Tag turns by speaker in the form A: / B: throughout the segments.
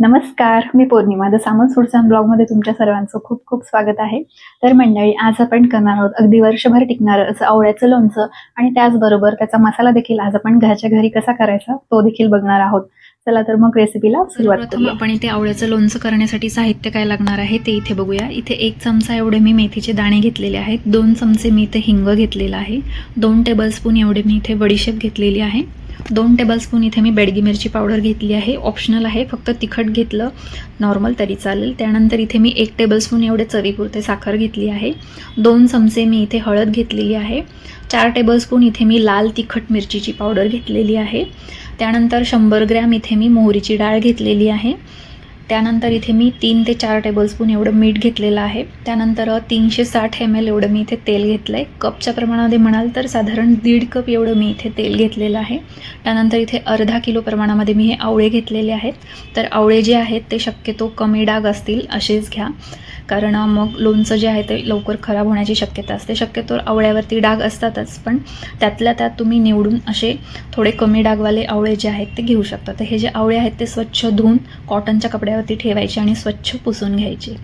A: नमस्कार मी पौर्णिमा. द सामंत फूडचा ब्लॉगमध्ये तुमच्या सर्वांचं खूप खूप स्वागत आहे. तर मंडळी आज आपण करणार आहोत अगदी वर्षभर टिकणारं असं आवळ्याचं लोणचं आणि त्याचबरोबर त्याचा मसाला देखील आज आपण घरच्या घरी कसा करायचा तो देखील बघणार आहोत. चला तर मग रेसिपीला सुरुवात करूया.
B: आपण इथे आवळ्याचं लोणचं करण्यासाठी साहित्य काय लागणार आहे ते इथे बघूया. इथे एक चमचा एवढे मी मेथीचे दाणे घेतलेले आहेत. दोन चमचे मी इथे हिंग घेतलेला आहे. दोन टेबलस्पून एवढे मी इथे बडीशेप घेतलेली आहे. दोन टेबलस्पून इथे मी बेडगी मिरची पावडर घेतली आहे. ऑप्शनल आहे फक्त तिखट घेतलं नॉर्मल तरी चालेल. त्यानंतर इथे मी एक टेबलस्पून एवढे चवीपुरते साखर घेतली आहे. दोन चमचे मी इथे हळद घेतलेली आहे. चार टेबलस्पून इथे मी लाल तिखट मिरचीची पावडर घेतलेली आहे. त्यानंतर शंभर ग्रॅम इथे मी मोहरीची डाळ घेतलेली आहे. त्यानंतर इथे मी तीन ते चार टेबलस्पून एवढं मीठ घेतलेलं आहे. त्यानंतर तीनशे साठ एम एल एवढं मी इथे तेल घेतलं आहे कपच्या प्रमाणामध्ये म्हणाल तर साधारण दीड कप एवढं मी इथे तेल घेतलेलं आहे. त्यानंतर इथे अर्धा किलो प्रमाणामध्ये मी हे आवळे घेतलेले आहेत. तर आवळे जे आहेत ते शक्यतो कमी डाग असतील असेच घ्या. कारण मग लोणचं जे आहे ते लवकर खराब होण्याची शक्यता असते. शक्यतो आवळ्यावरती डाग असतातच पण त्यातल्या त्यात तुम्ही निवडून असे थोडे कमी डागवाले आवळे जे आहेत ते घेऊ शकता. तर हे जे आवळे आहेत ते स्वच्छ धुवून कॉटनच्या कपड्यावरती ठेवायचे आणि स्वच्छ पुसून घ्यायचे.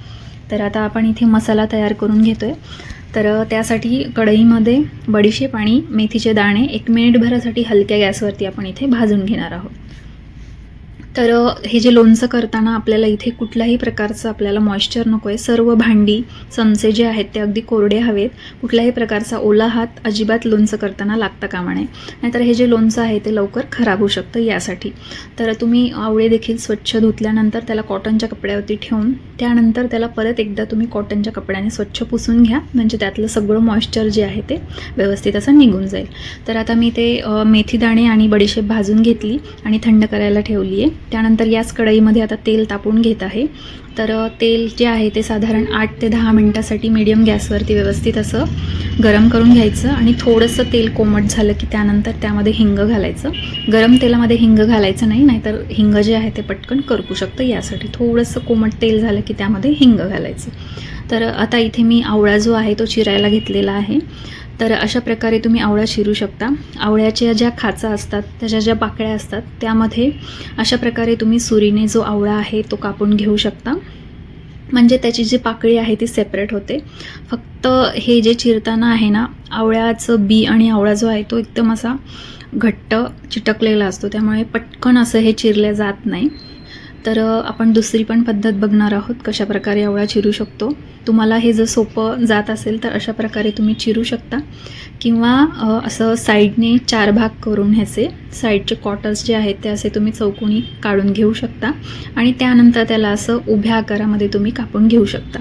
B: तर आता आपण इथे मसाला तयार करून घेतो आहे तर त्यासाठी कढईमध्ये बडीशेप आणि मेथीचे दाणे एक मिनिटभरासाठी हलक्या गॅसवरती आपण इथे भाजून घेणार आहोत. तर हे जे लोणचं करताना आपल्याला इथे कुठल्याही प्रकारचं आपल्याला मॉइश्चर नको आहे सर्व भांडी चमचे जे आहेत ते अगदी कोरडे हवेत. कुठल्याही प्रकारचा ओला हात अजिबात लोणचं करताना लागता कामा नये. नाहीतर हे जे लोणचं आहे ते लवकर खराब होऊ शकतं यासाठी. तर तुम्ही आवळे देखील स्वच्छ धुतल्यानंतर त्याला कॉटनच्या कपड्यावरती ठेवून त्यानंतर त्याला परत एकदा तुम्ही कॉटनच्या कपड्याने स्वच्छ पुसून घ्या. म्हणजे त्यातलं सगळं मॉइश्चर जे आहे ते व्यवस्थित असं निघून जाईल. तर आता मी ते मेथीदाणे आणि बडीशेप भाजून घेतली आणि थंड करायला ठेवली आहे त्यानंतर याच कढईमध्ये आता तेल तापून घेत आहे. तर तेल जे आहे ते साधारण आठ ते दहा मिनटासाठी मीडियम गॅसवरती व्यवस्थित असं गरम करून घ्यायचं आणि थोडंसं तेल कोमट झालं की त्यानंतर त्यामध्ये हिंग घालायचं. गरम तेलामध्ये हिंग घालायचं नाही नाहीतर हिंग जे आहे ते पटकन करपू शकतं यासाठी. थोडंसं कोमट तेल झालं की त्यामध्ये हिंग घालायचं. तर आता इथे मी आवळा जो आहे तो चिरायला घेतलेला आहे. तर अशा प्रकारे तुम्ही आवळा चिरू शकता. आवळ्याच्या ज्या खाचा असतात त्याच्या ज्या पाकळ्या असतात त्यामध्ये अशा प्रकारे तुम्ही सुरीने जो आवळा आहे तो कापून घेऊ शकता. म्हणजे त्याची जी पाकळी आहे ती सेपरेट होते. फक्त हे जे चिरताना आहे ना आवळ्याचं बी आणि आवळा जो आहे तो एकदम असा घट्ट चिटकलेला असतो. त्यामुळे पटकन असं हे चिरले जात नाही. तर आपण दुसरी पण पद्धत बघणार आहोत कशाप्रकारे आवळा चिरू शकतो. तुम्हाला हे जर सोपं जात असेल तर अशा प्रकारे तुम्ही चिरू शकता. किंवा असं साईडने चार भाग करून ह्याचे साईडचे कॉटर्स जे आहेत ते असे तुम्ही चौकोनी काढून घेऊ शकता. आणि त्यानंतर त्याला असं उभ्या आकारामध्ये तुम्ही कापून घेऊ शकता.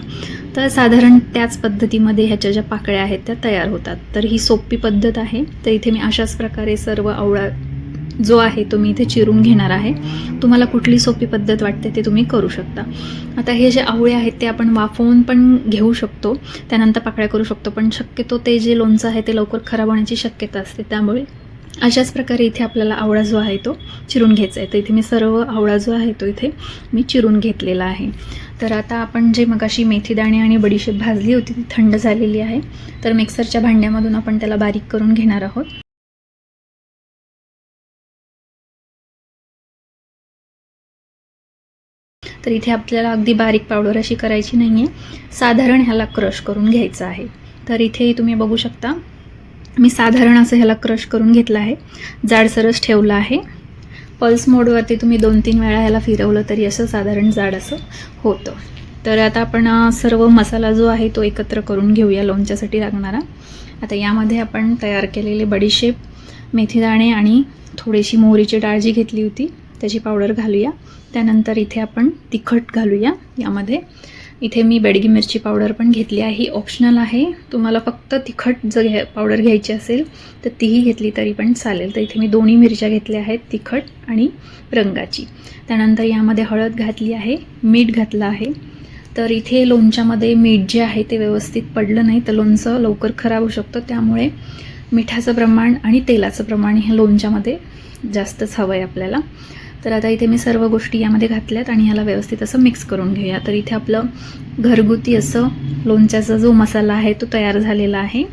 B: तर साधारण त्याच पद्धतीमध्ये ह्याच्या ज्या पाकळ्या आहेत त्या तयार होतात. तर ही सोपी पद्धत आहे. तर इथे मी अशाच प्रकारे सर्व आवळा जो आहे तो मी इथे चिरून घेणार आहे. तुम्हाला कुठली सोपी पद्धत वाटते ते तुम्ही करू शकता. आता हे जे आवळे आहेत ते आपण वाफवून पण घेऊ शकतो. त्यानंतर पाकळ्या करू शकतो. पण शक्यतो ते जे लोणचं आहे ते लवकर खराब होण्याची शक्यता असते. त्यामुळे अशाच प्रकारे इथे आपल्याला आवळा जो आहे तो चिरून घ्यायचा आहे. तर इथे मी सर्व आवळा जो आहे तो इथे मी चिरून घेतलेला आहे. तर आता आपण जे मगाशी मेथीदाणे आणि बडीशेप भाजली होती ती थंड झालेली आहे. तर मिक्सरच्या भांड्यामधून आपण त्याला बारीक करून घेणार आहोत. तर इथे आपल्याला अगदी बारीक पावडर अशी करायची नाही आहे साधारण ह्याला क्रश करून घ्यायचं आहे. तर इथे तुम्ही बघू शकता मी साधारण असं ह्याला क्रश करून घेतलं आहे. जाडसरच ठेवलं आहे. पल्स मोडवरती तुम्ही दोन तीन वेळा ह्याला फिरवलं तरी असं साधारण जाड असं होतं. तर आता आपण सर्व मसाला जो आहे तो एकत्र करून घेऊया लोणच्यासाठी लागणारा. आता यामध्ये आपण तयार केलेले बडीशेप मेथीदाणे आणि थोडीशी मोहरीची डाळ जी घेतली होती. त्याची पावडर घालूया. त्यानंतर इथे आपण तिखट घालूया. यामध्ये इथे मी बेडगी मिरची पावडर पण घेतली आहे. ही ऑप्शनल आहे. तुम्हाला फक्त तिखट जर घ्या पावडर घ्यायची असेल तर तीही घेतली तरी पण चालेल. तर इथे मी दोन्ही मिरच्या घेतल्या आहेत तिखट आणि रंगाची. त्यानंतर यामध्ये हळद घातली आहे मीठ घातलं आहे. तर इथे लोणच्यामध्ये मीठ जे आहे ते व्यवस्थित पडलं नाही तर लोणचं लवकर खराब होऊ शकतं. त्यामुळे मिठाचं प्रमाण आणि तेलाचं प्रमाण हे लोणच्यामध्ये जास्तच हवं आहे आपल्याला. तर आता इथे मी सर्व गोष्टी यामध्ये घातल्यात आणि ह्याला व्यवस्थित असं मिक्स करून घेऊया. तर इथे आपलं घरगुती असं लोणच्याचा जो मसाला आहे तो तयार झालेला आहे.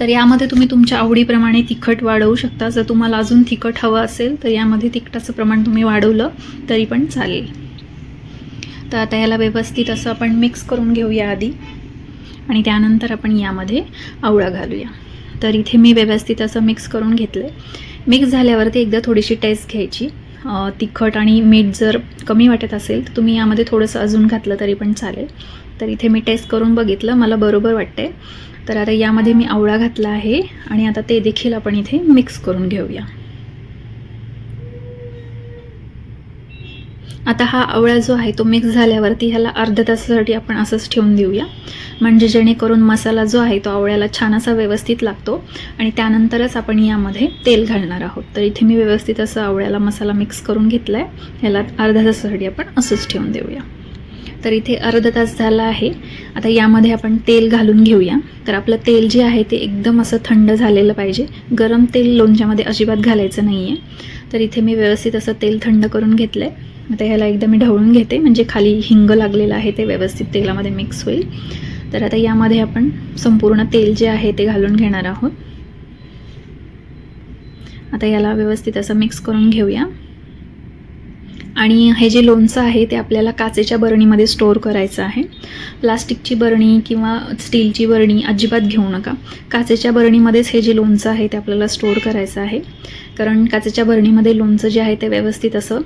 B: तर यामध्ये तुम्ही तुमच्या आवडीप्रमाणे तिखट वाढवू शकता. जर तुम्हाला अजून तिखट हवं असेल तर यामध्ये तिखटाचं प्रमाण तुम्ही वाढवलं तरी पण चालेल. तर आता याला व्यवस्थित असं आपण मिक्स करून घेऊया आधी. आणि त्यानंतर आपण यामध्ये आवळा घालूया. तर इथे मी व्यवस्थित असं मिक्स करून घेतलं आहे मिक्स झाल्यावरती एकदा थोडीशी टेस्ट घ्यायची. तिखट आणि मीठ जर कमी वाटत असेल तर तुम्ही यामध्ये थोडंसं अजून घातलं तरी पण चालेल. तर इथे मी टेस्ट करून बघितलं मला बरोबर वाटते तर आता यामध्ये मी आवळा घातला आहे आणि आता ते देखील आपण इथे मिक्स करून घेऊया. आता हा आवळा जो आहे तो मिक्स झाल्यावरती ह्याला अर्ध्या तासासाठी आपण असंच ठेवून देऊया. म्हणजे जेणेकरून मसाला जो आहे तो आवळ्याला छान असा व्यवस्थित लागतो आणि त्यानंतरच आपण यामध्ये तेल घालणार आहोत. तर इथे मी व्यवस्थित असं आवळ्याला मसाला मिक्स करून घेतला आहे ह्याला अर्ध्या तासासाठी आपण असंच ठेवून देऊया. तर इथे अर्धा तास झाला आहे. आता यामध्ये आपण तेल घालून घेऊया. तर आपलं तेल जे आहे ते एकदम असं थंड झालेलं पाहिजे. गरम तेल लोणच्यामध्ये अजिबात घालायचं नाही आहे तर इथे मी व्यवस्थित असं तेल थंड करून घेतलं आहे आता ह्याला एकदा मी ढवळून घेते. म्हणजे खाली हिंग लागलेलं आहे ते व्यवस्थित तेलामध्ये मिक्स होईल. तर आता यामध्ये आपण संपूर्ण तेल जे आहे ते घालून घेणार आहोत. आता याला व्यवस्थित असं मिक्स करून घेऊया. आणि हे जे लोणचं आहे ते आपल्याला काचेच्या बरणीमध्ये स्टोअर करायचं आहे. प्लास्टिकची बरणी किंवा स्टीलची बरणी अजिबात घेऊ नका. काचेच्या बरणीमध्येच हे जे लोणचं आहे ते आपल्याला स्टोअर करायचं आहे. कारण काचेच्या बरणीमध्ये लोणचं जे आहे ते व्यवस्थित असं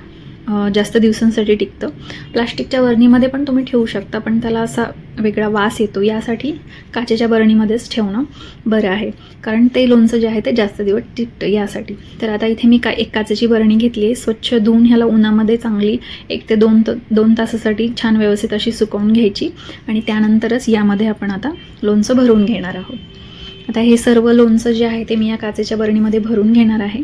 B: जास्त दिवसांसाठी टिकतं. प्लास्टिकच्या बरणीमध्ये पण तुम्ही ठेवू शकता पण त्याला असा वेगळा वास येतो. यासाठी काचेच्या बरणीमध्येच ठेवणं बरं आहे. कारण ते लोणचं जे आहे ते जास्त दिवस टिकतं यासाठी. तर आता इथे मी का एक काचेची बरणी घेतली आहे. स्वच्छ धुवून ह्याला उन्हामध्ये चांगली एक ते दोन त दोन तासासाठी छान व्यवस्थित अशी सुकवून घ्यायची. आणि त्यानंतरच यामध्ये आपण आता लोणचं भरून घेणार आहोत. आता हे सर्व लोणचं जे आहे ते मी या काचेच्या बरणीमध्ये भरून घेणार आहे.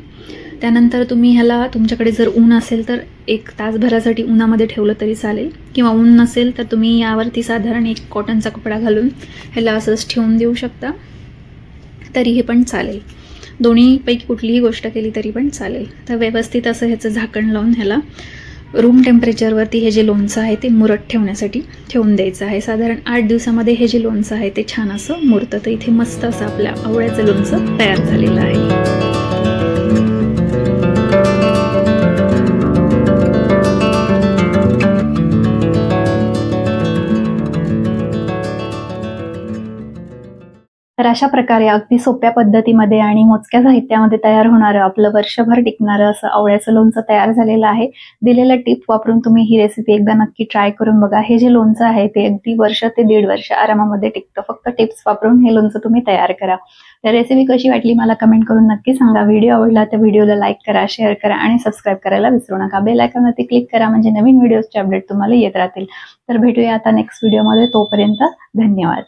B: त्यानंतर तुम्ही ह्याला तुमच्याकडे जर ऊन असेल तर एक तासभरासाठी उन्हामध्ये ठेवलं तरी चालेल. किंवा ऊन नसेल तर तुम्ही यावरती साधारण एक कॉटनचा कपडा घालून ह्याला असंच ठेवून देऊ शकता. तरीही पण चालेल. दोन्हीपैकी कुठलीही गोष्ट केली तरी पण चालेल. तर व्यवस्थित असं ह्याचं झाकण लावून ह्याला रूम टेम्परेचरवरती हे जे लोणचं आहे ते मुरत ठेवण्यासाठी ठेवून द्यायचं आहे. साधारण आठ दिवसामध्ये हे जे लोणचं आहे ते छान असं मुरतं. तर इथे मस्त असं आपल्या आवळ्याचं लोणचं तयार झालेलं आहे.
A: तर अशा प्रकारे अगदी सोप्या पद्धतीमध्ये आणि मोजक्या साहित्यामध्ये तयार होणारं आपलं वर्षभर टिकणारं असं आवळ्याचं लोणचं तयार झालेलं आहे. दिलेल्या टिप वापरून तुम्ही ही रेसिपी एकदा नक्की ट्राय करून बघा. हे जे लोणचं आहे ते अगदी वर्ष ते दीड वर्ष आरामामध्ये टिकतं. फक्त टिप्स वापरून हे लोणचं तुम्ही तयार करा. तर रेसिपी कशी वाटली मला कमेंट करून नक्की सांगा. व्हिडिओ आवडला तर व्हिडिओला लाईक करा शेअर करा आणि सबस्क्राईब करायला विसरू नका. बेल आयकॉनवरती क्लिक करा म्हणजे नवीन व्हिडिओजचे अपडेट तुम्हाला येत राहतील. तर भेटूया आता नेक्स्ट व्हिडिओमध्ये तोपर्यंत धन्यवाद.